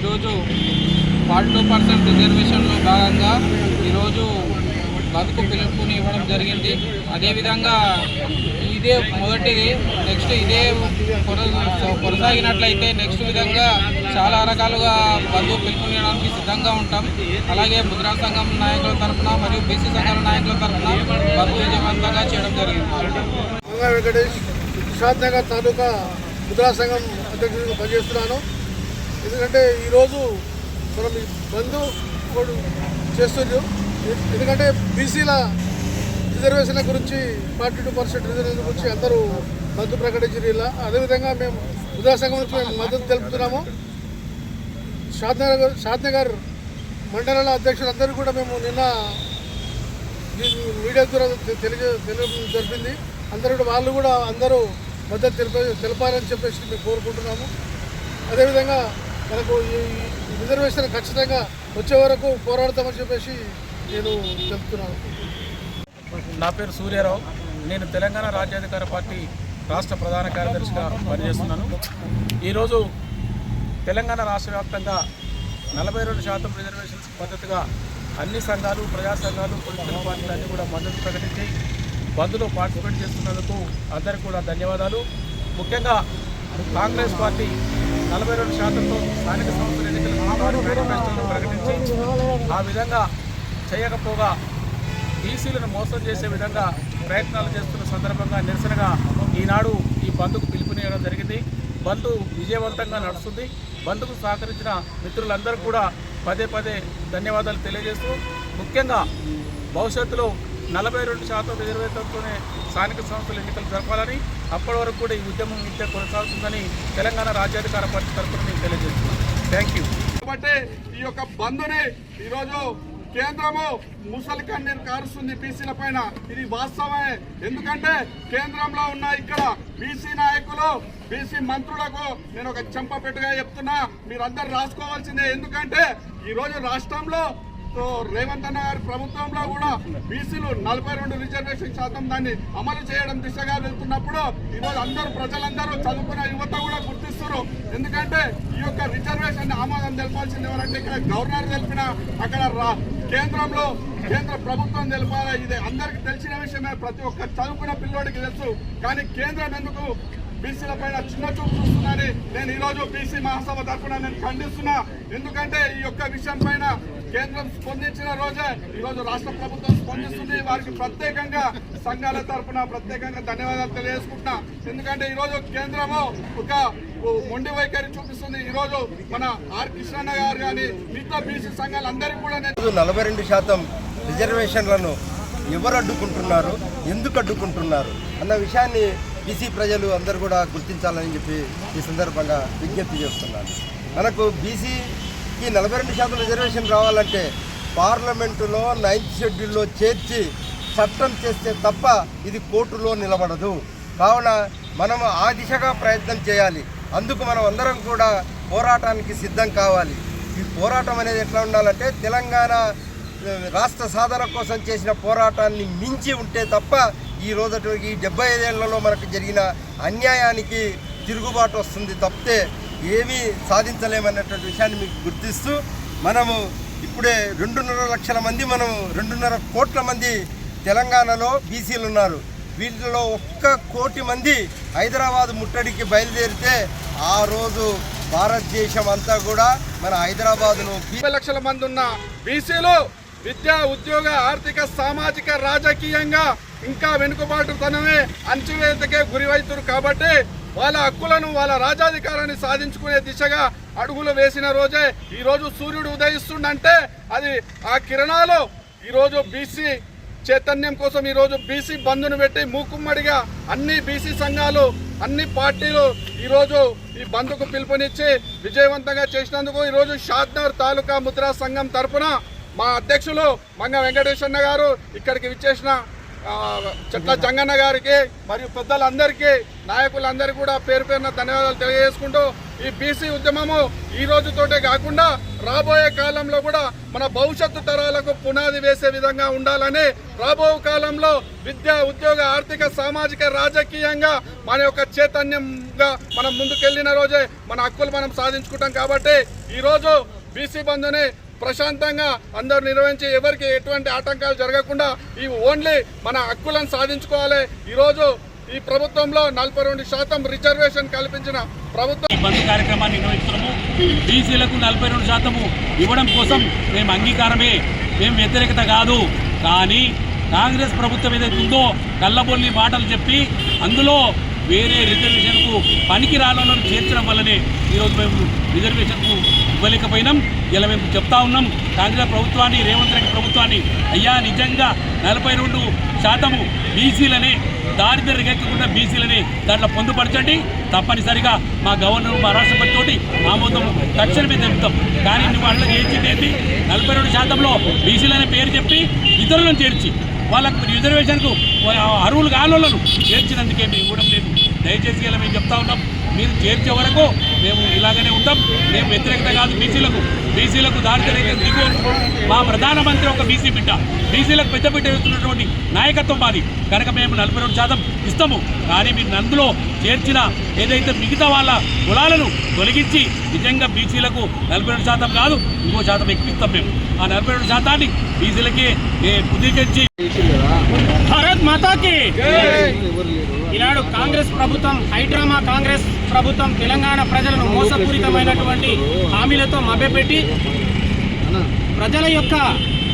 ఈరోజు forty two percent రిజర్వేషన్లో భాగంగా ఈరోజు బతుకు పిలుపుని ఇవ్వడం జరిగింది. అదేవిధంగా ఇదే మొదటిది నెక్స్ట్ ఇదే కొనసాగినట్లయితే నెక్స్ట్ విధంగా చాలా రకాలుగా బంధు పిలుపునియడానికి సిద్ధంగా ఉంటాం. అలాగే ముద్రా సంఘం నాయకుల తరఫున మరియు బీసీ సంఘాల నాయకుల తరఫున బంధు విజయవంతంగా చేయడం జరిగింది. వెంకటేష్ నిషాద్ తాలూకా ముద్రా సంఘం అధ్యక్షుడిగా పనిచేస్తున్నాను. ఎందుకంటే ఈరోజు మనం ఈ బంధు కూడా చేస్తున్నాం ఎందుకంటే బీసీల రిజర్వేషన్ల గురించి ఫార్టీ టూ పర్సెంట్ రిజర్వేషన్ గురించి అందరూ మద్దతు ప్రకటించారు ఇలా. అదేవిధంగా మేము ముద్రా నుంచి మేము మద్దతు తెలుపుతున్నాము. షాద్నగర్ షాద్నగర్ మండలాల అధ్యక్షులందరూ కూడా మేము నిన్న మీడియా ద్వారా తె- తెలియ తెలియడం జరిపింది. అందరూ కూడా వాళ్ళు కూడా అందరూ మద్దతు తెలిప తెలపాలని చెప్పేసి మేము కోరుకుంటున్నాము. అదేవిధంగా మనకు ఈ రిజర్వేషన్ ఖచ్చితంగా వచ్చే వరకు పోరాడతామని చెప్పేసి నేను చెప్తున్నాను. నా పేరు సూర్యారావు. నేను తెలంగాణ రాజ్యాధికార పార్టీ రాష్ట్ర ప్రధాన కార్యదర్శిగా పనిచేస్తున్నాను. ఈరోజు తెలంగాణ రాష్ట్ర వ్యాప్తంగా నలభై రెండు శాతం రిజర్వేషన్స్ మద్దతుగా అన్ని సంఘాలు ప్రజా సంఘాలు పొలిటికల్ పార్టీలు అన్నీ కూడా మద్దతు ప్రకటించి బంద్లో పార్టిసిపేట్ చేస్తున్నందుకు అందరికీ కూడా ధన్యవాదాలు. ముఖ్యంగా కాంగ్రెస్ పార్టీ నలభై రెండు శాతంతో స్థానిక సంస్థల ఎన్నికల మేనిఫెస్టోను ప్రకటించి ఆ విధంగా చేయకపోగా బీసీలను మోసం చేసే విధంగా ప్రయత్నాలు చేస్తున్న సందర్భంగా నిరసనగా ఈనాడు ఈ బంద్కు పిలుపునియడం జరిగింది. బంద్ విజయవంతంగా నడుస్తుంది. బంద్కు సహకరించిన మిత్రులందరూ కూడా పదే పదే ధన్యవాదాలు తెలియజేస్తూ ముఖ్యంగా భవిష్యత్తులో నలభై రెండు శాతం రిజర్వేషన్తోనే స్థానిక సంస్థల ఎన్నికలు జరపాలని అప్పటి వరకు కూడా ఈ ఉద్యమం ఇంతే కొనసాగుతుందని తెలంగాణ రాజ్యాధికార పార్టీ తరఫున నేను తెలియజేస్తున్నాను. థ్యాంక్ యూ కాబట్టి ఈ యొక్క బంద్ని ఈరోజు కేంద్రము ముసలి కన్నీరు కారుస్తుంది బీసీల పైన. ఇది వాస్తవమే. ఎందుకంటే కేంద్రంలో ఉన్న ఇక్కడ బీసీ నాయకులు బీసీ మంత్రులకు నేను ఒక చెంపపెట్టుగా చెప్తున్నా. మీరందరూ రాసుకోవాల్సిందే. ఎందుకంటే ఈరోజు రాష్ట్రంలో రేవంత్ అన్న గారి ప్రభుత్వంలో కూడా బీసీలు నలభై రెండు రిజర్వేషన్ శాతం దాన్ని అమలు చేయడం దిశగా వెళ్తున్నప్పుడు ఈరోజు అందరూ ప్రజలందరూ చదువుకున్న యువత కూడా గుర్తిస్తున్నారు. ఎందుకంటే ఈ యొక్క రిజర్వేషన్ ఆమోదం తెలపాల్సింది ఎవరంటే ఇక్కడ గవర్నర్ తెలిపిన అక్కడ రా- కేంద్రంలో కేంద్ర ప్రభుత్వం తెలపాలి. ఇది అందరికీ తెలిసిన విషయమే. ప్రతి ఒక్క చదువుకున్న పిల్లోడికి తెలుసు. కానీ కేంద్రం ఎందుకు బీసీల పైన చిన్న చూపు చూస్తుందని నేను ఈరోజు బీసీ మహాసభ తరఫున నేను ఖండిస్తున్నా. ఎందుకంటే ఈ యొక్క విషయం పైన కేంద్రం స్పందించిన రోజే ఈరోజు రాష్ట్ర ప్రభుత్వం స్పందిస్తుంది. వారికి ప్రత్యేకంగా సంఘాల తరఫున ప్రత్యేకంగా ధన్యవాదాలు తెలియజేసుకుంటున్నా. ఎందుకంటే ఈరోజు కేంద్రము ఒక మొండి వైఖరి చూపిస్తుంది. ఈరోజు మన ఆర్ కృష్ణన్న గారు కానీ మిగతా బీసీ సంఘాలందరికీ కూడా నేను నలభై రెండు శాతం రిజర్వేషన్లను ఎవరు అడ్డుకుంటున్నారు? ఎందుకు అడ్డుకుంటున్నారు? అన్న విషయాన్ని బీసీ ప్రజలు అందరూ కూడా గుర్తించాలని చెప్పి ఈ సందర్భంగా విజ్ఞప్తి చేస్తున్నాను. మనకు బీసీ ఈ నలభై రెండు శాతం రిజర్వేషన్ రావాలంటే పార్లమెంటులో నైన్త్ షెడ్యూల్లో చేర్చి చట్టం చేస్తే తప్ప ఇది కోర్టులో నిలబడదు. కావున మనం ఆ దిశగా ప్రయత్నం చేయాలి. అందుకు మనం అందరం కూడా పోరాటానికి సిద్ధం కావాలి. ఈ పోరాటం అనేది ఎట్లా ఉండాలంటే తెలంగాణ రాష్ట్ర సాధన కోసం చేసిన పోరాటాన్ని మించి ఉంటే తప్ప ఈ రోజు ఈ డెబ్బై ఐదేళ్ళలో మనకు జరిగిన అన్యాయానికి తిరుగుబాటు వస్తుంది తప్పితే ఏమీ సాధించలేమన్నటువంటి విషయాన్ని మీకు గుర్తిస్తూ మనము ఇప్పుడే రెండున్నర లక్షల మంది మనం రెండున్నర కోట్ల మంది తెలంగాణలో బీసీలు ఉన్నారు. వీటిలో ఒక్క కోటి మంది హైదరాబాద్ ముట్టడికి బయలుదేరితే ఆ రోజు భారతదేశం అంతా కూడా మన హైదరాబాద్ను ముప్పై లక్షల మంది ఉన్న బీసీలు విద్యా ఉద్యోగ ఆర్థిక సామాజిక రాజకీయంగా ఇంకా వెనుకబాటుతనమే అంచువేతకే గురివైతురు కాబట్టి వాళ్ళ హక్కులను వాళ్ళ రాజాధికారాన్ని సాధించుకునే దిశగా అడుగులు వేసిన రోజే ఈరోజు సూర్యుడు ఉదయిస్తుండంటే అది ఆ కిరణాలు ఈరోజు బీసీ చైతన్యం కోసం ఈరోజు బీసీ బంధును పెట్టి మూకుమ్మడిగా అన్ని బీసీ సంఘాలు అన్ని పార్టీలు ఈరోజు ఈ బంద్కు పిలుపునిచ్చి విజయవంతంగా చేసినందుకు ఈరోజు షాద్నగర్ తాలూకా ముద్రా సంఘం తరపున మా అధ్యక్షులు మంగ వెంకటేశ్వర గారు ఇక్కడికి విచ్చేసిన చెట్ల జంగన్న గారికి మరియు పెద్దలందరికీ నాయకులందరికీ కూడా పేరు పేరున ధన్యవాదాలు తెలియజేసుకుంటూ ఈ బీసీ ఉద్యమము ఈ రోజుతోటే కాకుండా రాబోయే కాలంలో కూడా మన భవిష్యత్తు తరాలకు పునాది వేసే విధంగా ఉండాలని రాబో కాలంలో విద్య ఉద్యోగ ఆర్థిక సామాజిక రాజకీయంగా మన యొక్క చైతన్యంగా మనం ముందుకెళ్ళిన రోజే మన హక్కులు మనం సాధించుకుంటాం కాబట్టి ఈరోజు బీసీ బంధుని ప్రశాంతంగా అందరూ నిర్వహించి ఎవరికి ఎటువంటి ఆటంకాలు జరగకుండా ఈ ఓన్లీ మన హక్కులను సాధించుకోవాలి. ఈరోజు ఈ ప్రభుత్వంలో నలభై రెండు శాతం రిజర్వేషన్ కల్పించిన ప్రభుత్వం బంద్ కార్యక్రమాన్ని నిర్వహిస్తున్నాము. బీసీలకు నలభై రెండు శాతము ఇవ్వడం కోసం మేము అంగీకారమే. మేము వ్యతిరేకత కాదు. కానీ కాంగ్రెస్ ప్రభుత్వం ఏదైతే ఉందో కళ్ళబొల్లి మాటలు చెప్పి అందులో వేరే రిజర్వేషన్కు పనికి రాళ్ళను చేర్చడం వల్లనే ఈరోజు మేము రిజర్వేషన్కు ఇవ్వలేకపోయినాం. ఇలా మేము చెప్తా ఉన్నాం. కాంగ్రెస్ ప్రభుత్వాన్ని రేవంత్ రెడ్డి ప్రభుత్వాన్ని అయ్యా నిజంగా నలభై రెండు శాతము బీసీలనే దారిద్ర రేఖకుండా బీసీలని దాంట్లో పొందుపరచండి. తప్పనిసరిగా మా గవర్నర్ మా రాష్ట్రపతి తోటి ఆమోదం తక్షణమే తెలుపుతాం. కానీ నువ్వు అట్లా ఏంటి? నలభై రెండు శాతంలో బీసీలనే పేరు చెప్పి ఇతరులను చేర్చి వాళ్ళకు రిజర్వేషన్కు అరువులు కాలోళ్ళను చేర్చినందుకే మేము ఇవ్వడం లేదు. దయచేసి ఇలా మేము చెప్తా ఉన్నాం. మీరు చేర్చే వరకు మేము ఇలాగనే ఉంటాం. మేము వ్యతిరేకత కాదు బీసీలకు. బీసీలకు దారిద్ర్య దిగు. మా ప్రధానమంత్రి ఒక బీసీ బిడ్డ. బీసీలకు పెద్ద బిడ్డ వేస్తున్నటువంటి నాయకత్వం మాది. కనుక మేము నలభై రెండు శాతం ఇస్తాము. కానీ మీరు అందులో చేర్చిన ఏదైతే మిగతా వాళ్ళ కులాలను తొలగించి నిజంగా బీసీలకు నలభై రెండు శాతం కాదు ఇంకో శాతం ఎక్కువ ఇస్తాం మేము. ఆ నలభై రెండు శాతాన్ని బీసీలకి పుదీకరించి భారత్ మాతాకి! ఈనాడు కాంగ్రెస్ ప్రభుత్వం హైడ్రామా కాంగ్రెస్ ప్రభుత్వం తెలంగాణ ప్రజలను మోసపూరితమైనటువంటి హామీలతో మభ్యపెట్టి ప్రజల యొక్క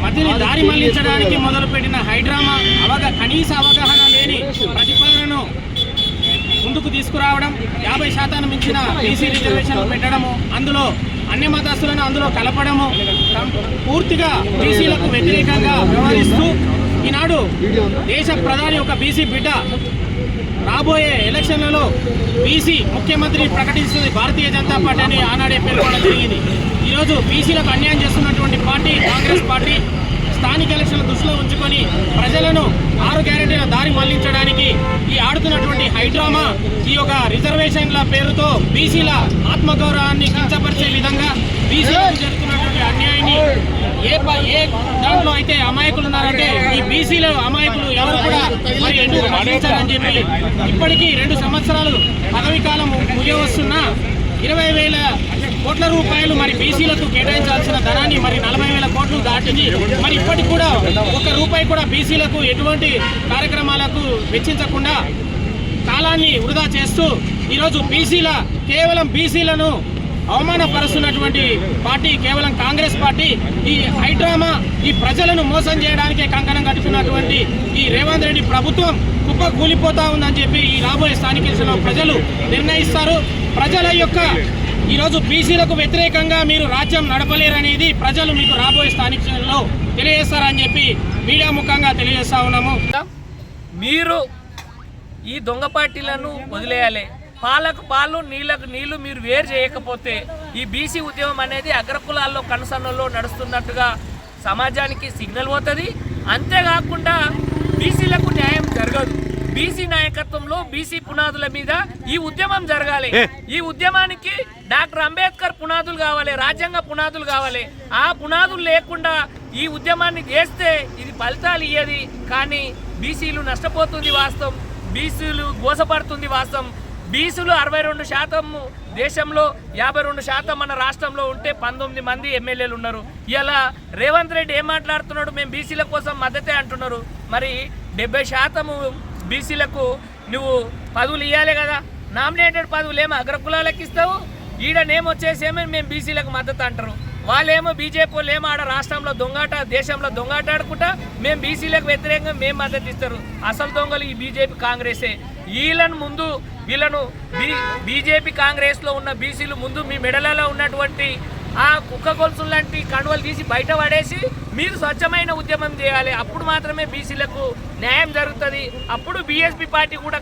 మతిని దారి మళ్ళించడానికి మొదలుపెట్టిన హైడ్రామా అవగ కనీస అవగాహన లేని ప్రతిపాదనను ముందుకు తీసుకురావడం యాభై శాతం మించిన బీసీ రిజర్వేషన్లు పెట్టడము అందులో అన్ని మతస్థులను అందులో కలపడము పూర్తిగా బీసీలకు వ్యతిరేకంగా వ్యవహరిస్తూ ఈనాడు దేశ ప్రధాని ఒక బీసీ బిడ్డ రాబోయే ఎలక్షన్లలో బీసీ ముఖ్యమంత్రి ప్రకటిస్తుంది భారతీయ జనతా పార్టీ అని ఆనాడే పేర్కొనడం జరిగింది. ఈరోజు బీసీలకు అన్యాయం చేస్తున్నటువంటి పార్టీ కాంగ్రెస్ పార్టీ స్థానిక ఎలక్షన్ల దృష్టిలో ఉంచుకొని ప్రజలను ఆరు గ్యారెంటీల దారి మళ్ళించడానికి ఈ ఆడుతున్నటువంటి హైడ్రామా ఈ యొక్క రిజర్వేషన్ల పేరుతో బీసీల ఆత్మగౌరవాన్ని కించపరిచే విధంగా బీసీలకు జరుగుతున్నటువంటి అన్యాయాన్ని ఏ ఏ దాంట్లో అయితే అమాయకులు ఉన్నారంటే ఈ బీసీల అమాయకులు ఎవరు కూడా మరి ఎందుకు రక్షించాలని చెప్పి ఇప్పటికీ రెండు సంవత్సరాలు పదవి కాలం ముగియవస్తున్నా ఇరవై వేల కోట్ల రూపాయలు మరి బీసీలకు కేటాయించాల్సిన ధనాన్ని మరి నలభై వేల కోట్లు దాటింది. మరి ఇప్పటికి కూడా ఒక రూపాయి కూడా బీసీలకు ఎటువంటి కార్యక్రమాలకు వెచ్చించకుండా కాలాన్ని వృధా చేస్తూ ఈరోజు బీసీల కేవలం బీసీలను అవమానపరుస్తున్నటువంటి పార్టీ కేవలం కాంగ్రెస్ పార్టీ ఈ హైడ్రామా ఈ ప్రజలను మోసం చేయడానికే కంకణం కట్టుకున్నటువంటి ఈ రేవంత్ రెడ్డి ప్రభుత్వం కుప్ప కూలిపోతా ఉందని చెప్పి ఈ రాబోయే స్థానిక ప్రజలు నిర్ణయిస్తారు. ప్రజల యొక్క ఈరోజు బీసీలకు వ్యతిరేకంగా మీరు రాజ్యం నడపలేరనేది ప్రజలు మీకు రాబోయే స్థానిక తెలియజేస్తారని చెప్పి మీడియా ముఖంగా తెలియజేస్తా ఉన్నాము. మీరు ఈ దొంగ పార్టీలను వదిలేయాలి. పాలకు పాలు నీళ్ళకు నీళ్ళు మీరు వేరు చేయకపోతే ఈ బీసీ ఉద్యమం అనేది అగ్రకులాల్లో కనసన్నల్లో నడుస్తున్నట్టుగా సమాజానికి సిగ్నల్ పోతుంది. అంతేకాకుండా బీసీలకు న్యాయం జరగదు. బీసీ నాయకత్వంలో బీసీ పునాదుల మీద ఈ ఉద్యమం జరగాలి. ఈ ఉద్యమానికి డాక్టర్ అంబేద్కర్ పునాదులు కావాలి రాజ్యాంగ పునాదులు కావాలి. ఆ పునాదులు లేకుండా ఈ ఉద్యమాన్ని చేస్తే ఇది ఫలితాలు ఇయ్యది. కానీ బీసీలు నష్టపోతుంది వాస్తవం. బీసీలు గోసపడుతుంది వాస్తవం. బీసీలు అరవై రెండు శాతం దేశంలో యాభై రెండు శాతం మన రాష్ట్రంలో ఉంటే పంతొమ్మిది మంది ఎమ్మెల్యేలు ఉన్నారు. ఇలా రేవంత్ రెడ్డి ఏం మాట్లాడుతున్నాడు? మేము బీసీల కోసం మద్దతే అంటున్నారు. మరి డెబ్బై శాతము బీసీలకు నువ్వు పదవులు ఇవ్వాలి కదా. నామినేటెడ్ పదవులు ఏమో అగ్రకులాలకు ఇస్తావు? ఈడనేమో వచ్చేసేమో మేము బీసీలకు మద్దతు అంటారు. వాళ్ళేమో బీజేపీ వాళ్ళు ఏమో ఆడ రాష్ట్రంలో దొంగాట దేశంలో దొంగాట ఆడుకుంటా మేము బీసీలకు వ్యతిరేకంగా మేము మద్దతు ఇస్తారు. అసలు దొంగలు ఈ బీజేపీ కాంగ్రెసే. వీళ్ళని ముందు వీళ్ళను బీ బీజేపీ కాంగ్రెస్లో ఉన్న బీసీలు ముందు మీ మెడలలో ఉన్నటువంటి ఆ కుక్క గొలుసులు లాంటి కండువలు తీసి బయట పడేసి మీరు స్వచ్ఛమైన ఉద్యమం చేయాలి. అప్పుడు మాత్రమే బీసీలకు న్యాయం జరుగుతుంది. అప్పుడు బీఎస్పీ పార్టీ కూడా